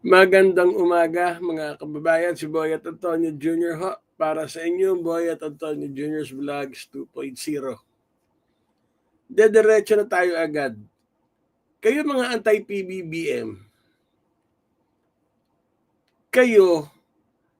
Magandang umaga mga kababayan, si Boy at Antonio Jr. ho para sa inyo, Boy at Antonio Jr.'s Vlogs 2.0. Dediretso na tayo agad. Kayo mga anti-PBBM, kayo,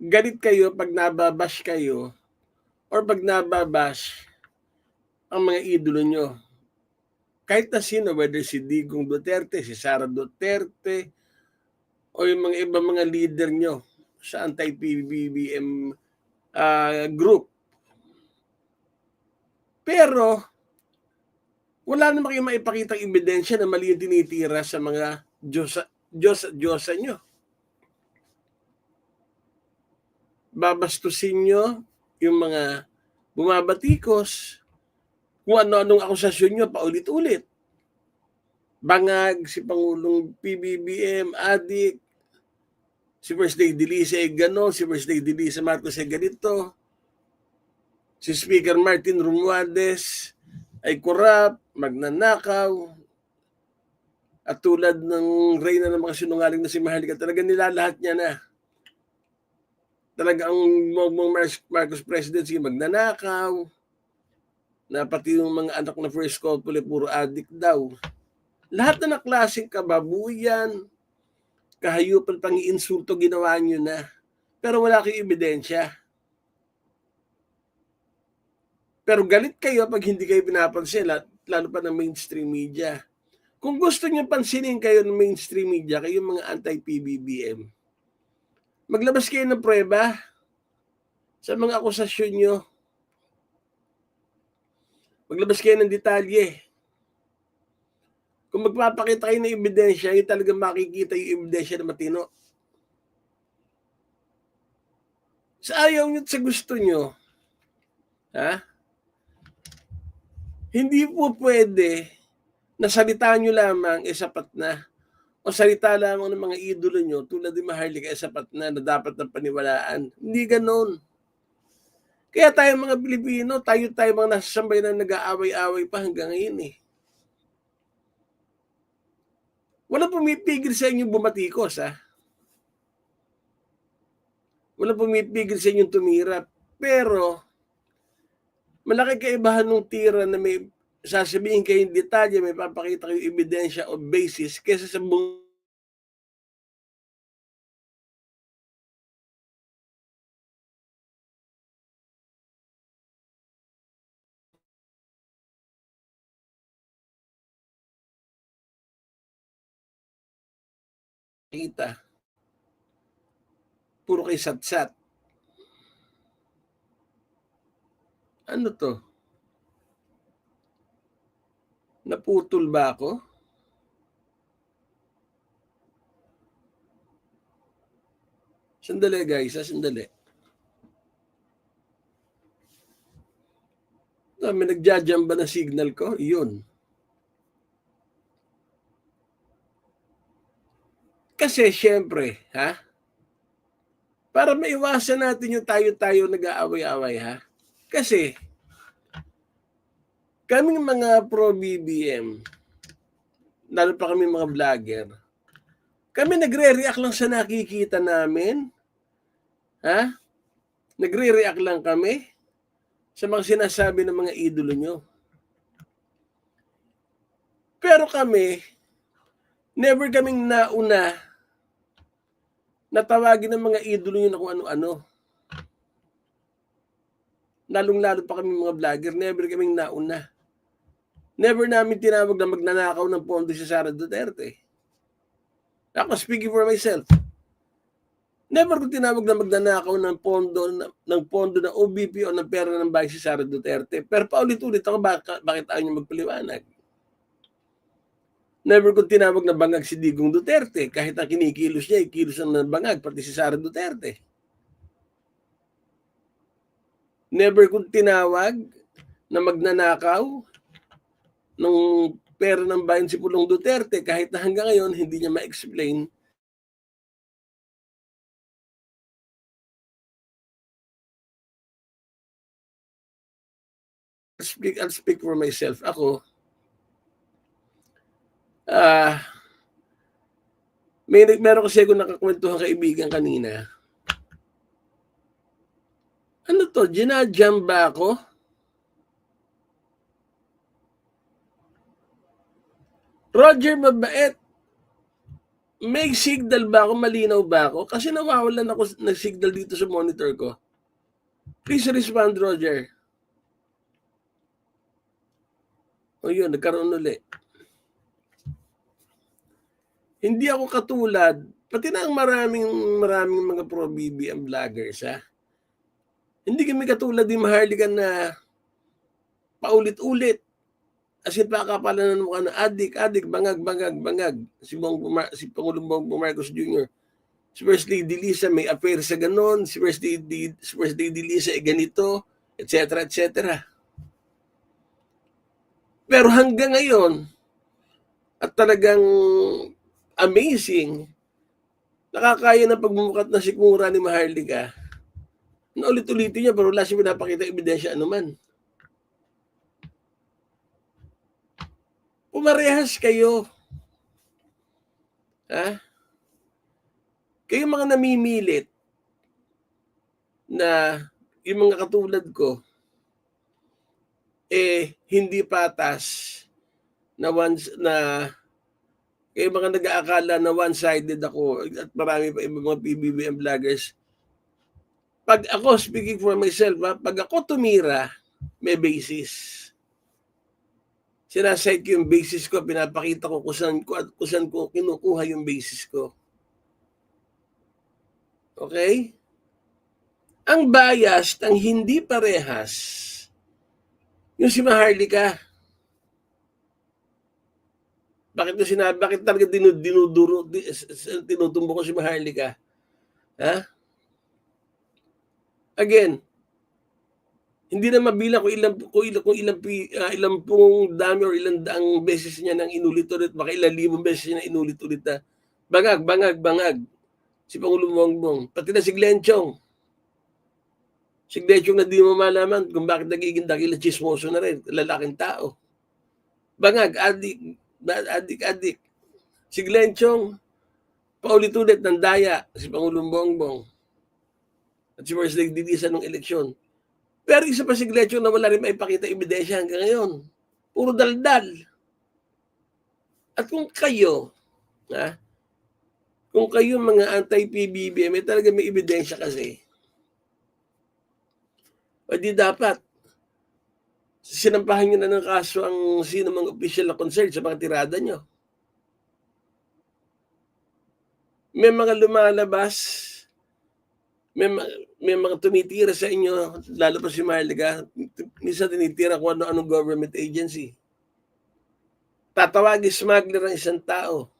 galit kayo pag nababash kayo or pag nababash ang mga idolo nyo. Kahit na sino, whether si Digong Duterte, si Sara Duterte, o yung mga ibang mga leader nyo sa anti-PBBM uh, group. Pero, wala naman kayong maipakita ebidensya na mali yung tinitira sa mga Diyos, Diyos Diyosa nyo. Babastusin nyo yung mga bumabatikos, kung ano-anong akusasyon nyo paulit-ulit. Bangag, si Pangulong PBBM, adik, si First Lady Lisa ay gano'n, si First Lady Lisa Marcos ay ganito, si Speaker Martin Romualdez ay kurap, magnanakaw, at tulad ng reyna ng mga sinungaling na si Maharlika, talaga nilalahat niya na. Talaga ang Marcos presidency magnanakaw, na pati yung mga anak na first couple puro addict daw. Lahat na na klaseng kababuyan, kahayupan pang insulto ginawa nyo na. Pero wala kayong ebidensya. Pero galit kayo pag hindi kayo pinapansin, lalo pa ng mainstream media. Kung gusto niyo pansinin kayo ng mainstream media, kayo mga anti-PBBM, maglabas kayo ng prueba sa mga akusasyon nyo. Maglabas kayo ng detalye. Kung magpapakita kayo ng ebidensya, yung talaga makikita yung ebidensya na matino. Sa ayaw nyo sa gusto nyo, ha? Hindi po pwede na salita nyo lamang eh sapat na. O salita lamang ng mga idolo nyo tulad ni Maharlika eh sapat na na dapat na paniwalaan. Hindi ganon. Kaya tayo mga Pilipino, tayo tayo mga nasasambay na nag-aaway-aaway pa hanggang ngayon eh. Wala pumipigil sa inyong bumatikos, ha? Wala pumipigil sa inyong tumira. Pero, malaki kaibahan ng tira na may sasabihin kayong detalye, may papakita kayong ebidensya o basis kesa sa buong kita. Puro kay satsat. Ano to? Naputol ba ako? Sandali guys, ha? sandali. Ah, may nagjajamba na signal ko. Yun. Kasi syempre, ha? Para maiwasan natin yung tayo-tayo nag-aaway-away, ha? Kasi, kaming mga pro-BBM, lalo pa kami mga vlogger, kami nagre-react lang sa nakikita namin. Ha? Nagre-react lang kami sa mga sinasabi ng mga idolo nyo. Pero kami, never kaming nauna na tawagin ng mga idolo na kung ano-ano. Lalong-lalo pa kami mga vlogger, never kaming nauna. Never namin tinawag na magnanakaw ng pondo si Sara Duterte. Ako, speaking for myself, never ko tinawag na magnanakaw ng pondo ng pondo ng OBP o ng pera ng bahay si Sara Duterte. Pero paulit-ulit ako, bakit, bakit ayaw niyo magpaliwanag? Never ko tinawag na bangag si Digong Duterte. Kahit ang kinikilos niya, ikilos ng bangag, pati si Sara Duterte. Never ko tinawag na magnanakaw ng pera ng bayan si Pulong Duterte kahit na hanggang ngayon hindi niya ma-explain I'll speak, I'll speak for myself. Ako, ah, May meron kasi ako nakakwentuhan kaibigan kanina. Ano to, ginajam ba ako? Roger, mabait. May signal ba ako? Malinaw ba ako? Kasi nawawalan ako ng signal dito sa monitor ko. Please respond, Roger. O yun, nagkaroon ulit. Hindi ako katulad, pati na ang maraming, maraming mga pro-BBM vloggers, ha? Hindi kami katulad ni Maharlika na paulit-ulit. As in, pakakapalan ng mukha na adik, adik, bangag, bangag, bangag. Si, Bong, si Pangulong Bongbong Marcos Jr. Si First Lady Lisa may affair sa ganon. Si First Lady, si First Lady Lisa ay ganito, etc. etc. Pero hanggang ngayon, at talagang amazing, nakakaya na pagmumukat na sikmura ni Maharlika na ulit-ulitin niya pero wala siya pinapakita ebidensya anuman. Pumarehas kayo. Ha? Kayo mga namimilit na yung mga katulad ko eh hindi patas na once na kayo mga nag-aakala na one-sided ako at marami pa ibang mga PBBM vloggers pag ako, speaking for myself, ha, pag ako tumira, may basis. Sinasite ko yung basis ko, pinapakita ko kung saan ko, kung saan ko kinukuha yung basis ko. Okay? Ang bias ng hindi parehas, yung si Maharlika, bakit ko sinabi, bakit talaga dinu- dinuduro, tinutumbo ko si Maharlika? Ha? again, hindi na mabilang kung ilang kung ilang kung ilang, ah, ilang pong dami or ilang daang beses niya nang inulit-ulit, baka ilang libong beses niya inulit-ulit na bangag, bangag, bangag. Si Pangulong Bongbong, pati na si Glenn Chong. Si Glenn Chong na di mo malaman kung bakit nagiging dakila chismoso na rin, lalaking tao. Bangag, adik, ba- adik, adik. Si Glenn Chong, paulit-ulit ng daya, si Pangulong Bongbong at si First Lady Lisa nung eleksyon. Pero isa pa si Glecho na wala rin maipakita ebidensya hanggang ngayon. Puro daldal. At kung kayo, ha, kung kayo mga anti-PBBM, may talaga may ebidensya kasi. O dapat, sinampahan nyo na ng kaso ang sino mga official na concerned sa mga tirada nyo. May mga lumalabas may, ma- may mga tumitira sa inyo, lalo pa si Marliga, minsan tinitira kung ano-anong government agency. Tatawagin smuggler ang isang tao.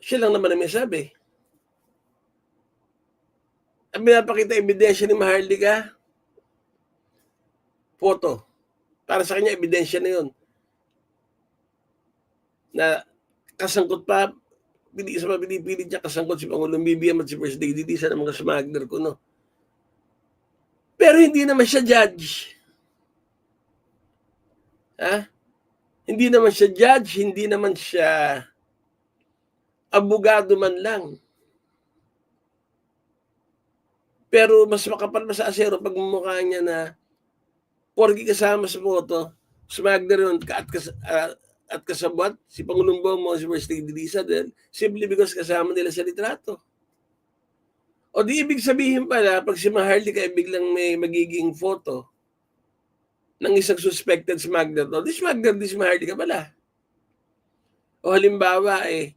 Siya lang naman ang may sabi. Ang pinapakita ebidensya ni Maharlika, photo. Para sa kanya, ebidensya na yun. Na kasangkot pa, pili sa mga pinipilit niya kasangkot si Pangulong BBM at si Lady Lisa ng mga smuggler ko, no? Pero hindi naman siya judge. Ha? Hindi naman siya judge, hindi naman siya abogado man lang. Pero mas makapal pa sa asero pag mumukha niya na porgi kasama sa photo, smuggler yun, at, kas, ah, at kasabot si Pangulong Bongbong si First Lady Lisa din simply because kasama nila sa litrato. O di ibig sabihin pala, pag si Maharlika ay biglang may magiging photo ng isang suspected smuggler, no, di smuggler, di si Maharlika pala. O halimbawa eh,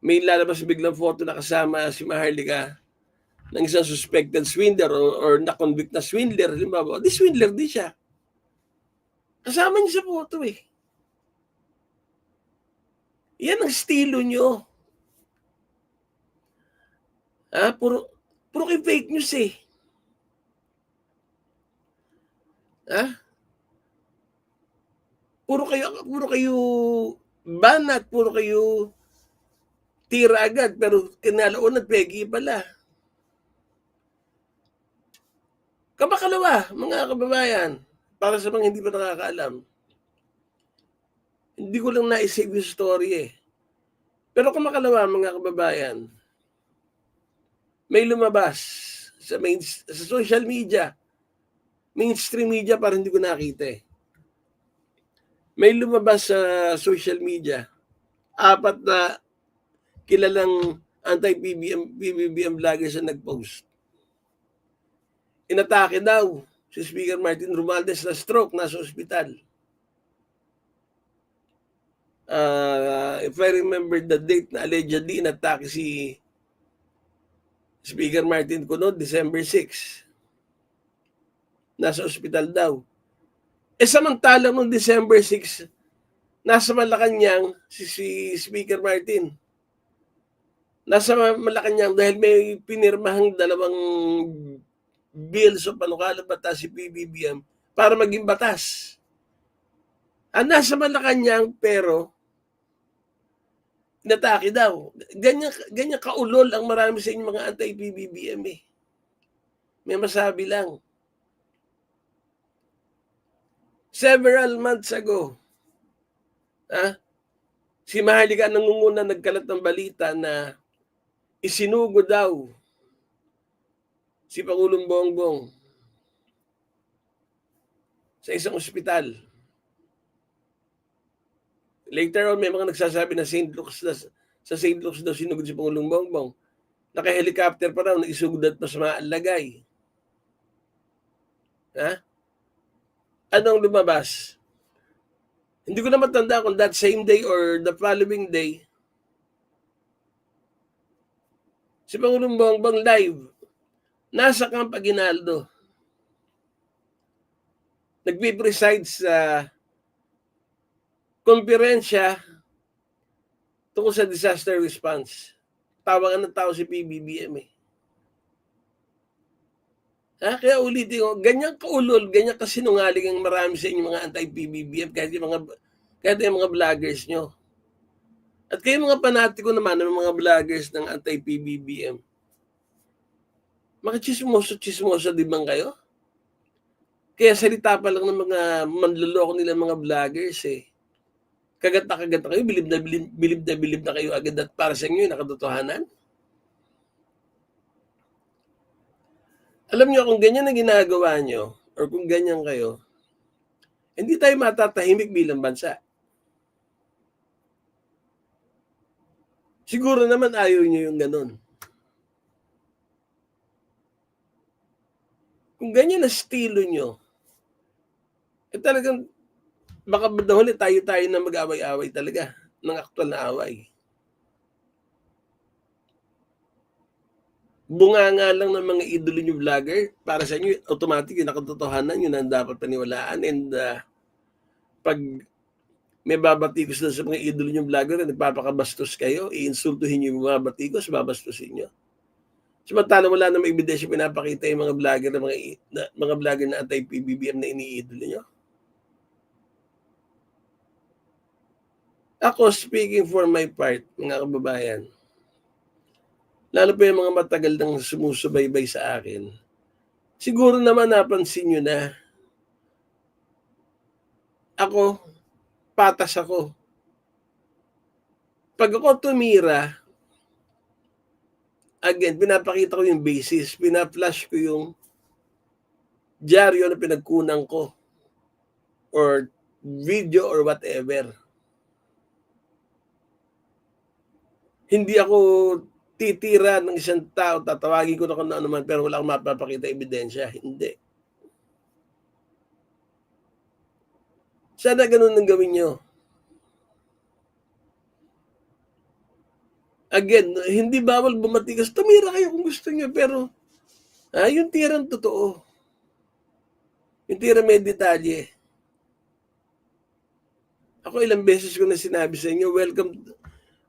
may lalabas biglang photo na kasama si Maharlika ng isang suspected swindler or, or na-convict na swindler, halimbawa, di swindler di siya. Kasama niya sa photo eh. Yan ang estilo nyo. Ha? Puro, puro kayo fake news eh. Ha? Puro kayo, puro kayo banat, puro kayo tira agad, pero kinalaon at pegi pala. Kamakalawa, mga kababayan, para sa mga hindi pa nakakaalam, hindi ko lang na-save yung story eh. Pero kung makalawa mga kababayan, may lumabas sa main, sa social media, mainstream media parang hindi ko nakita eh. May lumabas sa social media, apat na kilalang anti-PBM PBBM vloggers na nag-post. Inatake daw si Speaker Martin Romualdez na stroke, nasa ospital. Uh, if I remember the date na allegedly inatake si Speaker Martin Cuno, December 6. Nasa ospital daw. Eh samantalang noong December 6, nasa Malacanang si, si Speaker Martin. Nasa Malacanang dahil may pinirmahang dalawang bills o panukalang batas si PBBM para maging batas. Ah, nasa Malacanang pero inatake daw. Ganyan, ganyan kaulol ang marami sa inyong mga anti-PBBM eh. May masabi lang. Several months ago, ha, si Maharlika nangunguna nagkalat ng balita na isinugo daw si Pangulong Bongbong sa isang ospital. Later on, may mga nagsasabi na St. Luke's na, sa St. Luke's daw sinugod si Pangulong Bongbong. Naka-helicopter pa raw, naisugod pa sa mga alagay. Ha? Anong lumabas? Hindi ko na matanda kung that same day or the following day, si Pangulong Bongbong live, nasa Camp Aguinaldo, nagpipreside sa konferensya tungkol sa disaster response. Tawagan ng tao si PBBM eh. Ha? Kaya ulitin ko, ganyan kaulol, ganyan kasinungaling ang marami sa inyo mga anti-PBBM kahit yung mga, kahit yung mga vloggers nyo. At kayo mga panatiko naman ng mga vloggers ng anti-PBBM, makichismoso-chismoso di bang kayo? Kaya salita pa lang ng mga manloloko nila mga vloggers eh kagat na kagat na kayo, bilib na bilib, bilib na bilib na kayo agad at para sa inyo yung nakatotohanan? Alam niyo kung ganyan na ginagawa niyo or kung ganyan kayo, hindi tayo matatahimik bilang bansa. Siguro naman ayaw niyo yung ganun. Kung ganyan na estilo niyo, eh talagang baka huli tayo-tayo na mag-away-away talaga ng aktual na away. Bunga nga lang ng mga idolo nyo vlogger, para sa inyo, automatic yung nakatotohanan, yun ang dapat paniwalaan. And uh, pag may babatikos na sa mga idolo nyo vlogger na nagpapakabastos kayo, iinsultuhin nyo yung mga batikos, babastusin nyo. Samantala wala na may ebidensya pinapakita yung mga vlogger na mga, na, mga vlogger na anti-PBBM na iniidolo nyo. Ako, speaking for my part, mga kababayan, lalo pa yung mga matagal nang sumusubaybay sa akin, siguro naman napansin nyo na ako, patas ako. Pag ako tumira, again, pinapakita ko yung basis, pinaflash ko yung dyaryo na pinagkunan ko or video or whatever hindi ako titira ng isang tao, tatawagin ko na kung ano man, pero wala akong mapapakita ebidensya. Hindi. Sana ganun ang gawin nyo. Again, hindi bawal bumatigas. Tumira kayo kung gusto nyo, pero ah, yung tirang totoo. Yung tira may detalye. Ako ilang beses ko na sinabi sa inyo, welcome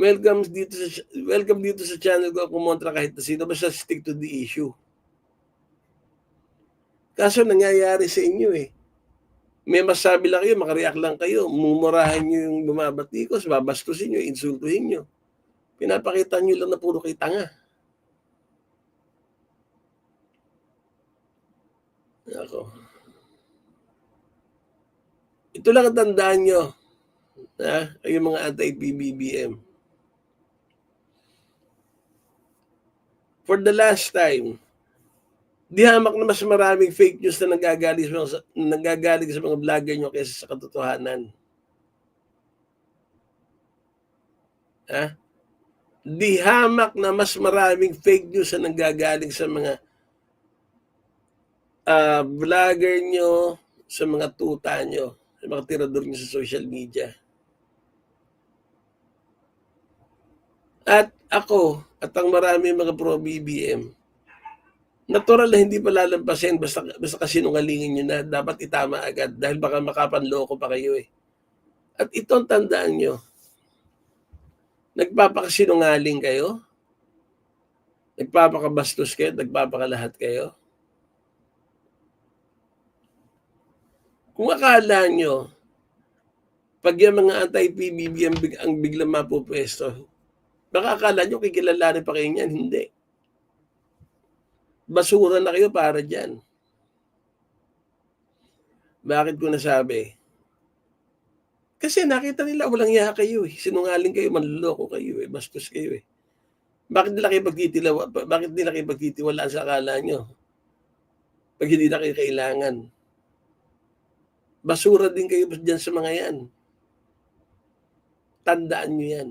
welcome dito sa welcome dito sa channel ko kumontra kahit na sino basta stick to the issue. Kaso nangyayari sa inyo eh. May masabi lang kayo, makareact lang kayo, mumurahan nyo yung bumabatikos, babastusin nyo, insultuhin nyo. Pinapakita nyo lang na puro kay tanga. Ako. Ito lang ang tandaan nyo, ha? yung mga anti-PBBM for the last time, di hamak na mas maraming fake news na nanggagaling sa nanggagaling sa mga vlogger nyo kaysa sa katotohanan. Ha? Di hamak na mas maraming fake news na nanggagaling sa mga ah, vlogger nyo, sa mga tuta nyo, sa mga tirador nyo sa social media. At ako, at ang marami mga pro-BBM, natural na hindi pa lalampasin basta, basta kasinungalingin nyo na dapat itama agad dahil baka makapanloko pa kayo eh. At ito ang tandaan nyo. Nagpapakasinungaling kayo, nagpapakabastos kayo, nagpapakalahat kayo. Kung akala nyo, pag yung mga anti-PBB ang, big, ang biglang mapupwesto, baka akala nyo kikilalanin pa kayo niyan. Hindi. Basura na kayo para dyan. Bakit ko nasabi? Kasi nakita nila walang iya kayo eh. Sinungaling kayo, manluloko kayo eh. Bastos kayo eh. Bakit nila kayo pagtitilawa? Bakit nila kayo pagtitiwala sa akala nyo? Pag hindi na kayo kailangan. Basura din kayo dyan sa mga yan. Tandaan nyo yan.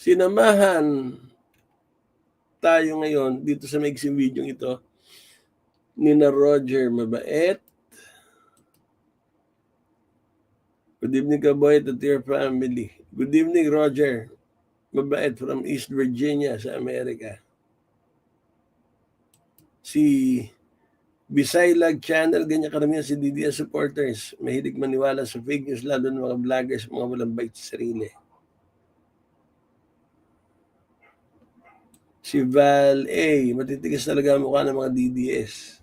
Sinamahan tayo ngayon dito sa maiksing video ito ni Roger Mabait. Good evening, Kaboy, to your family. Good evening, Roger. Mabait from East Virginia sa Amerika. Si Bisaylag Channel, ganyan karamihan si DDS supporters. Mahilig maniwala sa fake news, lalo ng mga vloggers, mga walang bait sa sarili. Si Val A, matitigas talaga ang mukha ng mga DDS.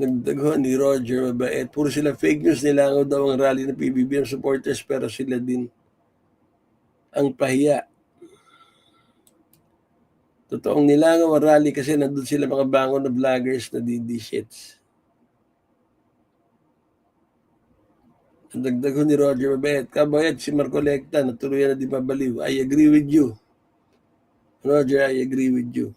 Nagdago ni Roger Mabait. Puro sila fake news. Nilangaw daw ang rally ng PBBM supporters pero sila din ang pahiya. Totoong nilangaw ang rally kasi nandun sila mga bangon na vloggers na DD shits. Dagdag ho ni Roger Mabait. Kabayat si Marco Lecta na tuluyan na di mabaliw. I agree with you. Roger, I agree with you.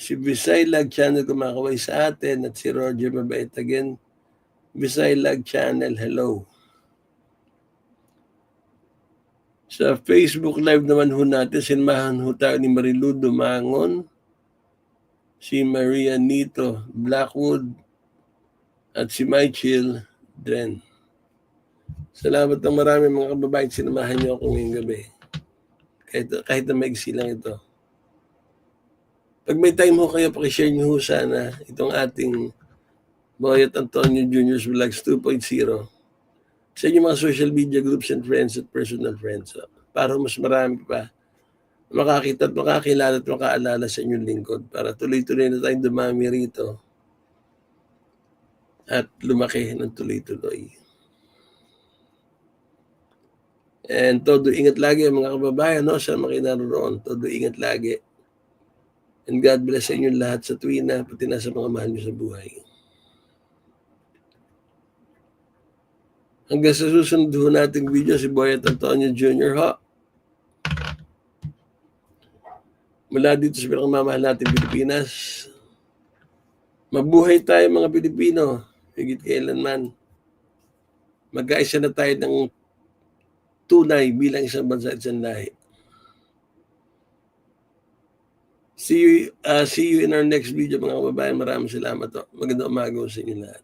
Si Visaylag Channel kumakaway sa atin at si Roger Mabait again. Visaylag Channel, hello. Sa Facebook Live naman ho natin, sinmahan ho tayo ni Marilu Dumangon, si Maria Nito Blackwood, at si Michael Dren. Salamat ng marami mga kababayan, sinamahan niyo ako ngayong gabi. Kahit, kahit na maigsi lang ito. Pag may time ho kayo, pakishare niyo ho sana itong ating Boyet Antonio Jr.'s Vlogs 2.0 sa inyong mga social media groups and friends at personal friends. So, para mas marami pa makakita at makakilala at makaalala sa inyong lingkod para tuloy-tuloy na tayong dumami rito at lumaki ng tuloy-tuloy. And todo ingat lagi mga kababayan, no? Sa mga naroon, todo ingat lagi. And God bless sa inyong lahat sa tuwin na pati na sa mga mahal nyo sa buhay. Hanggang sa susunod ho nating video, si Boyet Antonio Jr. ho. Mula dito sa pinakamamahal natin Pilipinas. Mabuhay tayo mga Pilipino. Higit kailanman. Mag-aisa na tayo ng tunay bilang isang bansa at isang lahi. See you, uh, see you in our next video mga kababayan. Maraming salamat. To. Magandang umaga sa inyo lahat.